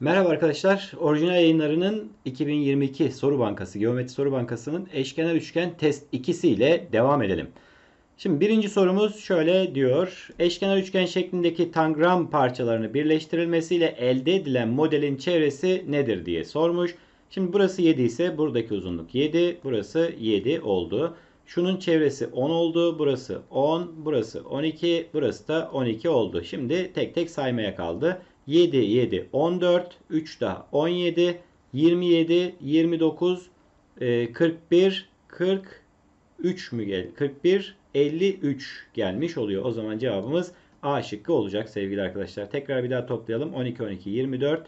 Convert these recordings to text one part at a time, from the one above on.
Merhaba arkadaşlar. Orijinal yayınlarının 2022 Soru Bankası, Geometri Soru Bankası'nın eşkenar üçgen test 2'si ile devam edelim. Şimdi birinci sorumuz şöyle diyor. Eşkenar üçgen şeklindeki tangram parçalarını birleştirilmesiyle elde edilen modelin çevresi nedir diye sormuş. Şimdi burası 7 ise buradaki uzunluk 7, burası 7 oldu. Şunun çevresi 10 oldu. Burası 10, burası 12, burası da 12 oldu. Şimdi tek tek saymaya kaldı. 7, 7, 14, 3 daha 17, 27, 29, 41, 43 mü gel? 41, 53 gelmiş oluyor. O zaman cevabımız A şıkkı olacak sevgili arkadaşlar. Tekrar bir daha toplayalım. 12, 12, 24,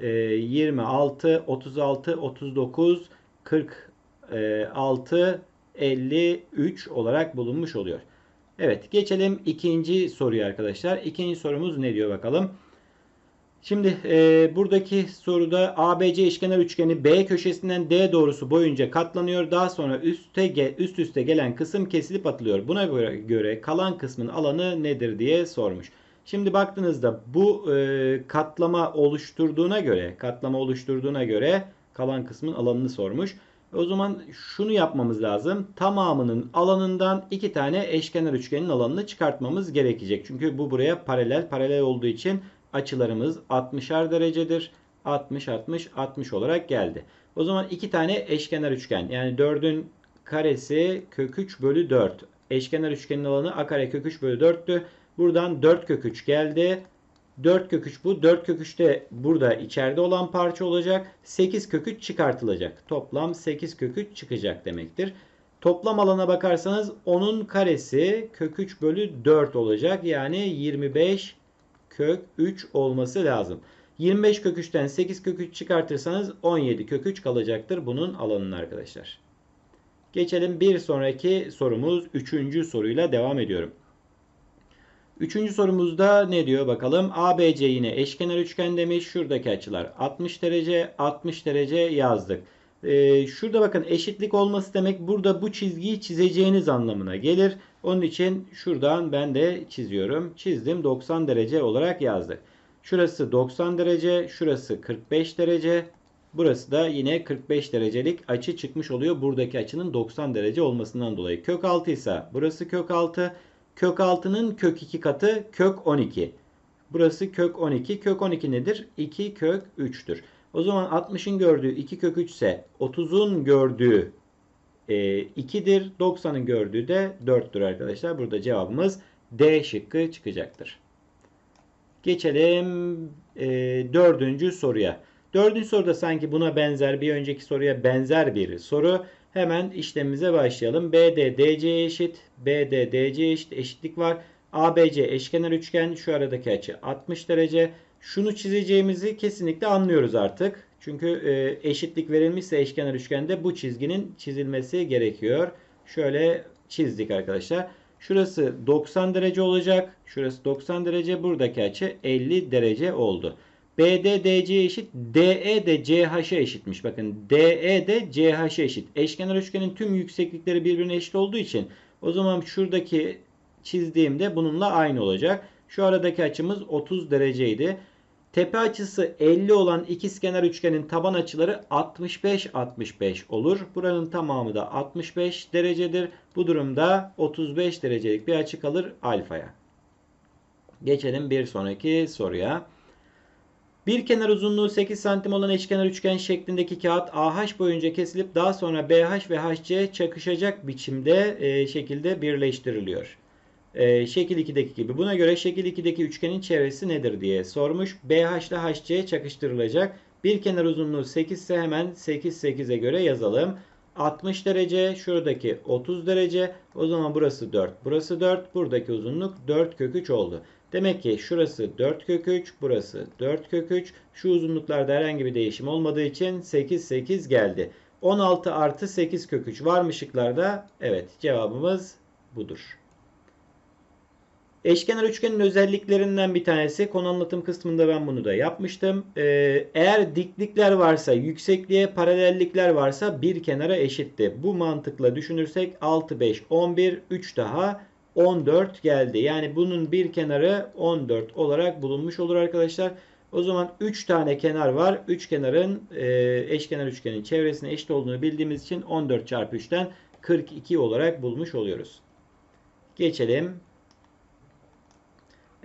26, 36, 39, 46, 53 olarak bulunmuş oluyor. Evet geçelim ikinci soruya arkadaşlar. İkinci sorumuz ne diyor bakalım. Şimdi e, buradaki soruda ABC eşkenar üçgeni B köşesinden D doğrusu boyunca katlanıyor. Daha sonra üste üst üste gelen kısım kesilip atılıyor. Buna göre, göre kalan kısmın alanı nedir diye sormuş. Şimdi baktığınızda bu e, katlama oluşturduğuna göre katlama oluşturduğuna göre kalan kısmın alanını sormuş. O zaman şunu yapmamız lazım. Tamamının alanından iki tane eşkenar üçgenin alanını çıkartmamız gerekecek. Çünkü bu buraya paralel. Paralel olduğu için açılarımız 60'ar derecedir. 60, 60, 60 olarak geldi. O zaman iki tane eşkenar üçgen. Yani 4'ün karesi kök 3 bölü 4. Eşkenar üçgenin alanı a kare kök 3 bölü 4'tü. Buradan 4 kök 3 geldi. 4 kök 3 bu. 4 kök 3 de burada içeride olan parça olacak. 8 kök 3 çıkartılacak. Toplam 8 kök 3 çıkacak demektir. Toplam alana bakarsanız onun karesi kök 3 bölü 4 olacak. Yani 25 kök 3 olması lazım. 25 kök 3'ten 8 kök 3 çıkartırsanız 17 kök 3 kalacaktır bunun alanının arkadaşlar. Geçelim bir sonraki sorumuz 3. soruyla devam ediyorum. Üçüncü sorumuzda ne diyor bakalım. ABC yine eşkenar üçgen demiş. Şuradaki açılar 60 derece 60 derece yazdık. Ee, şurada bakın eşitlik olması demek burada bu çizgiyi çizeceğiniz anlamına gelir. Onun için şuradan ben de çiziyorum. Çizdim 90 derece olarak yazdık. Şurası 90 derece, şurası 45 derece. Burası da yine 45 derecelik açı çıkmış oluyor. Buradaki açının 90 derece olmasından dolayı. Kök 6 ise burası kök 6. Kök 6'nın kök 2 katı kök 12. Burası kök 12. Kök 12 nedir? 2 kök 3'tür. O zaman 60'ın gördüğü 2 kök 3 ise 30'un gördüğü 2'dir. 90'ın gördüğü de 4'tür arkadaşlar. Burada cevabımız D şıkkı çıkacaktır. Geçelim e, dördüncü soruya. Dördüncü soruda sanki buna benzer bir önceki soruya benzer bir soru. Hemen işlemimize başlayalım. BD DC eşit. BD DC eşit. Eşitlik var. ABC eşkenar üçgen. Şu aradaki açı 60 derece. Şunu çizeceğimizi kesinlikle anlıyoruz artık. Çünkü e, eşitlik verilmişse eşkenar üçgende bu çizginin çizilmesi gerekiyor. Şöyle çizdik arkadaşlar. Şurası 90 derece olacak. Şurası 90 derece. Buradaki açı 50 derece oldu. BD DC eşit. DE de CH'e eşitmiş. Bakın DE de CH'e eşit. Eşkenar üçgenin tüm yükseklikleri birbirine eşit olduğu için o zaman şuradaki çizdiğimde bununla aynı olacak. Şu aradaki açımız 30 dereceydi. Tepe açısı 50 olan ikizkenar üçgenin taban açıları 65-65 olur. Buranın tamamı da 65 derecedir. Bu durumda 35 derecelik bir açı kalır alfaya. Geçelim bir sonraki soruya. Bir kenar uzunluğu 8 santim olan eşkenar üçgen şeklindeki kağıt AH boyunca kesilip daha sonra BH ve HC çakışacak biçimde e, şekilde birleştiriliyor. E, şekil 2'deki gibi. Buna göre şekil 2'deki üçgenin çevresi nedir diye sormuş. BH ile HC çakıştırılacak. Bir kenar uzunluğu 8 ise hemen 8 8'e göre yazalım. 60 derece, şuradaki 30 derece. O zaman burası 4, burası 4. Buradaki uzunluk 4 kök 3 oldu. Demek ki şurası 4 kök 3, burası 4 kök 3. Şu uzunluklarda herhangi bir değişim olmadığı için 8 8 geldi. 16 artı 8 kök 3 var mı şıklarda? Evet cevabımız budur. Eşkenar üçgenin özelliklerinden bir tanesi konu anlatım kısmında ben bunu da yapmıştım. Ee, eğer diklikler varsa, yüksekliğe paralellikler varsa bir kenara eşitti. Bu mantıkla düşünürsek 6, 5, 11, 3 daha 14 geldi. Yani bunun bir kenarı 14 olarak bulunmuş olur arkadaşlar. O zaman 3 tane kenar var. 3 kenarın e, eşkenar üçgenin çevresine eşit olduğunu bildiğimiz için 14 çarpı 3'ten 42 olarak bulmuş oluyoruz. Geçelim.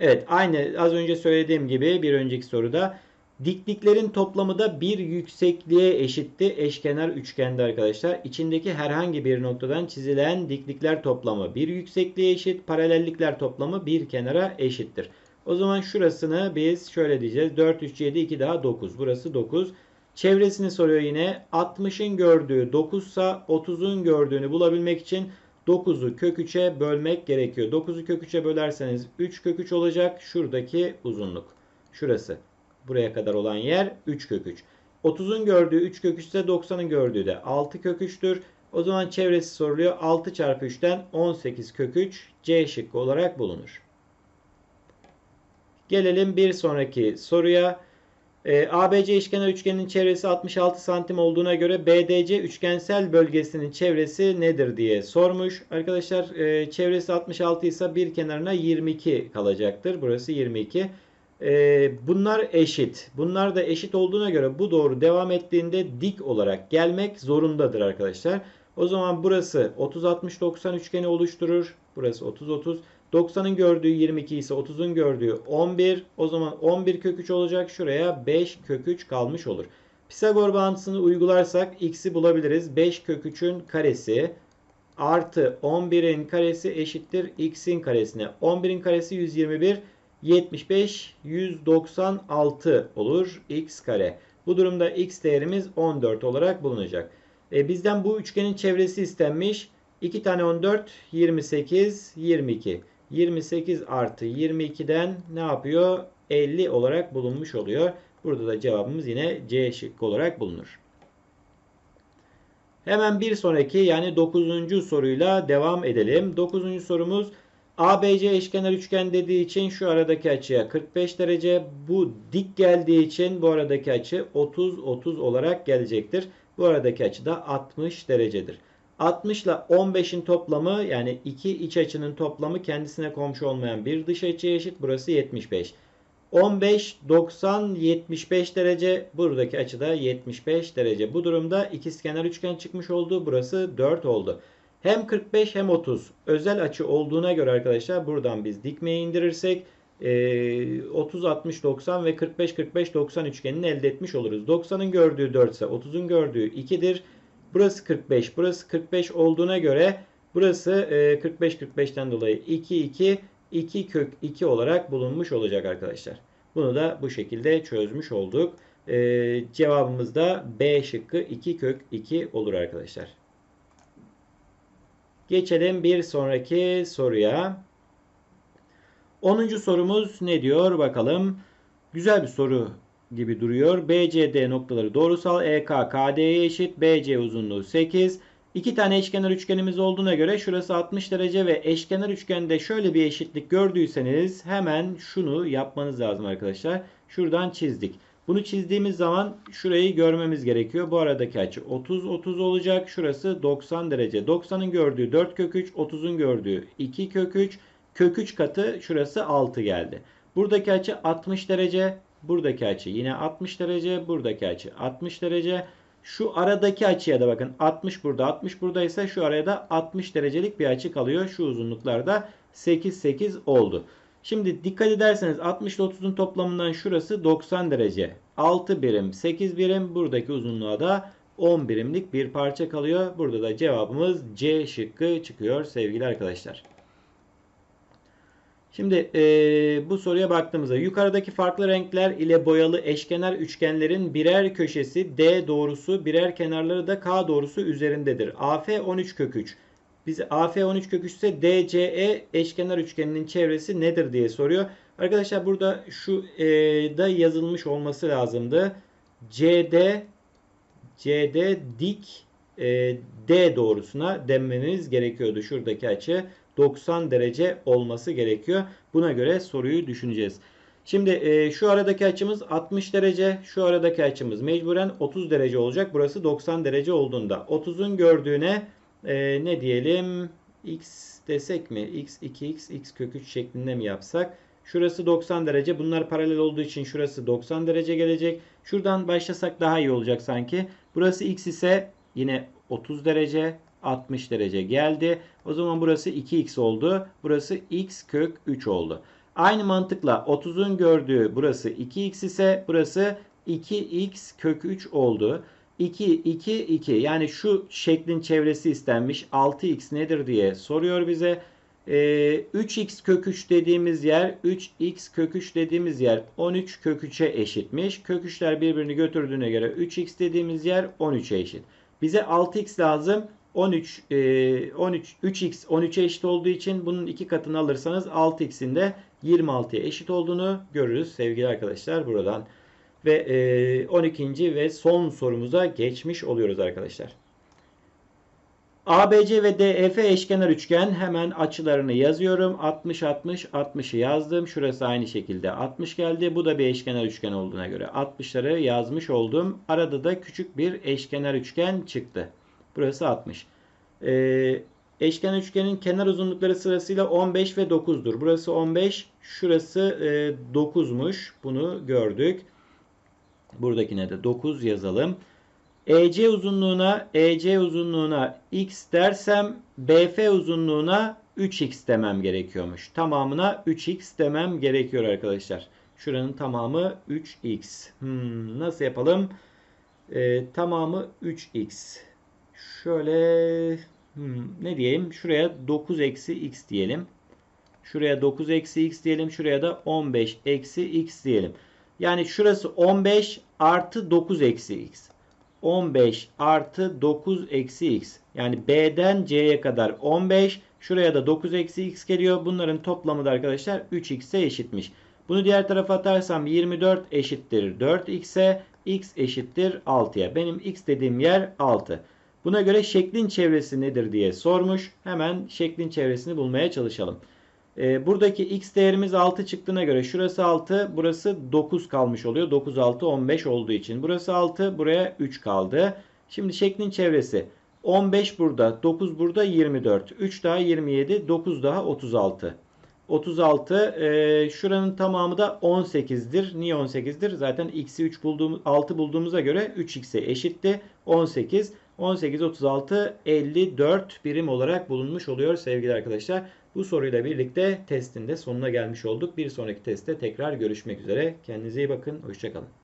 Evet aynı az önce söylediğim gibi bir önceki soruda dikliklerin toplamı da bir yüksekliğe eşitti eşkenar üçgende arkadaşlar. İçindeki herhangi bir noktadan çizilen diklikler toplamı bir yüksekliğe eşit, paralellikler toplamı bir kenara eşittir. O zaman şurasını biz şöyle diyeceğiz. 4, 3, 7, 2 daha 9. Burası 9. Çevresini soruyor yine. 60'ın gördüğü 9 ise 30'un gördüğünü bulabilmek için 9'u kök 3'e bölmek gerekiyor. 9'u kök 3'e bölerseniz 3 kök 3 olacak. Şuradaki uzunluk. Şurası. Buraya kadar olan yer 3 kök 3. 30'un gördüğü 3 kök 3 ise 90'ın gördüğü de 6 kök 3'tür. O zaman çevresi soruluyor. 6 çarpı 3'ten 18 kök 3 C şıkkı olarak bulunur. Gelelim bir sonraki soruya. E, ABC eşkenar üçgenin çevresi 66 santim olduğuna göre BDC üçgensel bölgesinin çevresi nedir diye sormuş. Arkadaşlar e, çevresi 66 ise bir kenarına 22 kalacaktır. Burası 22. E, bunlar eşit. Bunlar da eşit olduğuna göre bu doğru devam ettiğinde dik olarak gelmek zorundadır arkadaşlar. O zaman burası 30-60-90 üçgeni oluşturur. Burası 30-30. 90'ın gördüğü 22 ise 30'un gördüğü 11. O zaman 11 kök 3 olacak. Şuraya 5 kök 3 kalmış olur. Pisagor bağıntısını uygularsak x'i bulabiliriz. 5 kök 3'ün karesi artı 11'in karesi eşittir x'in karesine. 11'in karesi 121. 75 196 olur x kare. Bu durumda x değerimiz 14 olarak bulunacak. E, bizden bu üçgenin çevresi istenmiş. 2 tane 14 28 22. 28 artı 22'den ne yapıyor? 50 olarak bulunmuş oluyor. Burada da cevabımız yine C şıkkı olarak bulunur. Hemen bir sonraki yani 9. soruyla devam edelim. 9. sorumuz ABC eşkenar üçgen dediği için şu aradaki açıya 45 derece. Bu dik geldiği için bu aradaki açı 30-30 olarak gelecektir. Bu aradaki açı da 60 derecedir. 60 ile 15'in toplamı yani iki iç açının toplamı kendisine komşu olmayan bir dış açıya eşit. Burası 75. 15, 90, 75 derece. Buradaki açı da 75 derece. Bu durumda ikizkenar üçgen çıkmış oldu. Burası 4 oldu. Hem 45 hem 30 özel açı olduğuna göre arkadaşlar buradan biz dikmeyi indirirsek 30, 60, 90 ve 45, 45, 90 üçgenini elde etmiş oluruz. 90'ın gördüğü 4 ise 30'un gördüğü 2'dir. Burası 45. Burası 45 olduğuna göre burası 45 45'ten dolayı 2 2 2 kök 2 olarak bulunmuş olacak arkadaşlar. Bunu da bu şekilde çözmüş olduk. Ee, cevabımız da B şıkkı 2 kök 2 olur arkadaşlar. Geçelim bir sonraki soruya. 10. sorumuz ne diyor bakalım. Güzel bir soru gibi duruyor. BCD noktaları doğrusal. EK KD'ye eşit. BC uzunluğu 8. İki tane eşkenar üçgenimiz olduğuna göre şurası 60 derece ve eşkenar üçgende şöyle bir eşitlik gördüyseniz hemen şunu yapmanız lazım arkadaşlar. Şuradan çizdik. Bunu çizdiğimiz zaman şurayı görmemiz gerekiyor. Bu aradaki açı 30 30 olacak. Şurası 90 derece. 90'ın gördüğü 4 kök 3, 30'un gördüğü 2 kök 3. Kök 3 katı şurası 6 geldi. Buradaki açı 60 derece. Buradaki açı yine 60 derece. Buradaki açı 60 derece. Şu aradaki açıya da bakın 60 burada 60 buradaysa şu araya da 60 derecelik bir açı kalıyor. Şu uzunluklarda 8 8 oldu. Şimdi dikkat ederseniz 60 ile 30'un toplamından şurası 90 derece. 6 birim 8 birim buradaki uzunluğa da 10 birimlik bir parça kalıyor. Burada da cevabımız C şıkkı çıkıyor sevgili arkadaşlar. Şimdi e, bu soruya baktığımızda yukarıdaki farklı renkler ile boyalı eşkenar üçgenlerin birer köşesi D doğrusu birer kenarları da K doğrusu üzerindedir. AF 13 kök 3. Biz AF 13 kök 3 ise DCE eşkenar üçgeninin çevresi nedir diye soruyor. Arkadaşlar burada şu e, da yazılmış olması lazımdı. CD CD dik e, D doğrusuna denmemiz gerekiyordu. Şuradaki açı 90 derece olması gerekiyor. Buna göre soruyu düşüneceğiz. Şimdi e, şu aradaki açımız 60 derece. Şu aradaki açımız mecburen 30 derece olacak. Burası 90 derece olduğunda. 30'un gördüğüne e, ne diyelim? X desek mi? X 2x x kök 3 şeklinde mi yapsak? Şurası 90 derece. Bunlar paralel olduğu için şurası 90 derece gelecek. Şuradan başlasak daha iyi olacak sanki. Burası x ise yine 30 derece. 60 derece geldi. O zaman burası 2x oldu. Burası x kök 3 oldu. Aynı mantıkla 30'un gördüğü burası 2x ise burası 2x kök 3 oldu. 2, 2, 2 yani şu şeklin çevresi istenmiş. 6x nedir diye soruyor bize. Ee, 3x kök 3 dediğimiz yer 3x kök 3 dediğimiz yer 13 kök 3'e eşitmiş. Kök 3'ler birbirini götürdüğüne göre 3x dediğimiz yer 13'e eşit. Bize 6x lazım. 13 e, 13 3x 13'e eşit olduğu için bunun iki katını alırsanız 6x'in de 26'ya eşit olduğunu görürüz sevgili arkadaşlar buradan. Ve e, 12. ve son sorumuza geçmiş oluyoruz arkadaşlar. ABC ve DEF eşkenar üçgen hemen açılarını yazıyorum. 60 60 60'ı yazdım. Şurası aynı şekilde 60 geldi. Bu da bir eşkenar üçgen olduğuna göre 60'ları yazmış oldum. Arada da küçük bir eşkenar üçgen çıktı. Burası 60. Ee, eşkenar üçgenin kenar uzunlukları sırasıyla 15 ve 9'dur. Burası 15, şurası e, 9'muş. Bunu gördük. Buradakine de 9 yazalım. EC uzunluğuna EC uzunluğuna x dersem BF uzunluğuna 3x demem gerekiyormuş. Tamamına 3x demem gerekiyor arkadaşlar. Şuranın tamamı 3x. Hmm, nasıl yapalım? Ee, tamamı 3x. Şöyle hmm, ne diyelim? Şuraya 9 eksi x diyelim. Şuraya 9 eksi x diyelim. Şuraya da 15 eksi x diyelim. Yani şurası 15 artı 9 eksi x. 15 artı 9 eksi x. Yani B'den C'ye kadar 15. Şuraya da 9 eksi x geliyor. Bunların toplamı da arkadaşlar 3x'e eşitmiş. Bunu diğer tarafa atarsam 24 eşittir 4x'e. x eşittir 6'ya. Benim x dediğim yer 6. Buna göre şeklin çevresi nedir diye sormuş. Hemen şeklin çevresini bulmaya çalışalım. Ee, buradaki x değerimiz 6 çıktığına göre şurası 6, burası 9 kalmış oluyor. 9, 6, 15 olduğu için. Burası 6, buraya 3 kaldı. Şimdi şeklin çevresi 15 burada, 9 burada 24. 3 daha 27, 9 daha 36. 36 e, şuranın tamamı da 18'dir. Niye 18'dir? Zaten x'i 3 bulduğumuz 6 bulduğumuza göre 3x'e eşitti. 18 18 36 54 birim olarak bulunmuş oluyor sevgili arkadaşlar. Bu soruyla birlikte testin de sonuna gelmiş olduk. Bir sonraki testte tekrar görüşmek üzere. Kendinize iyi bakın. Hoşçakalın.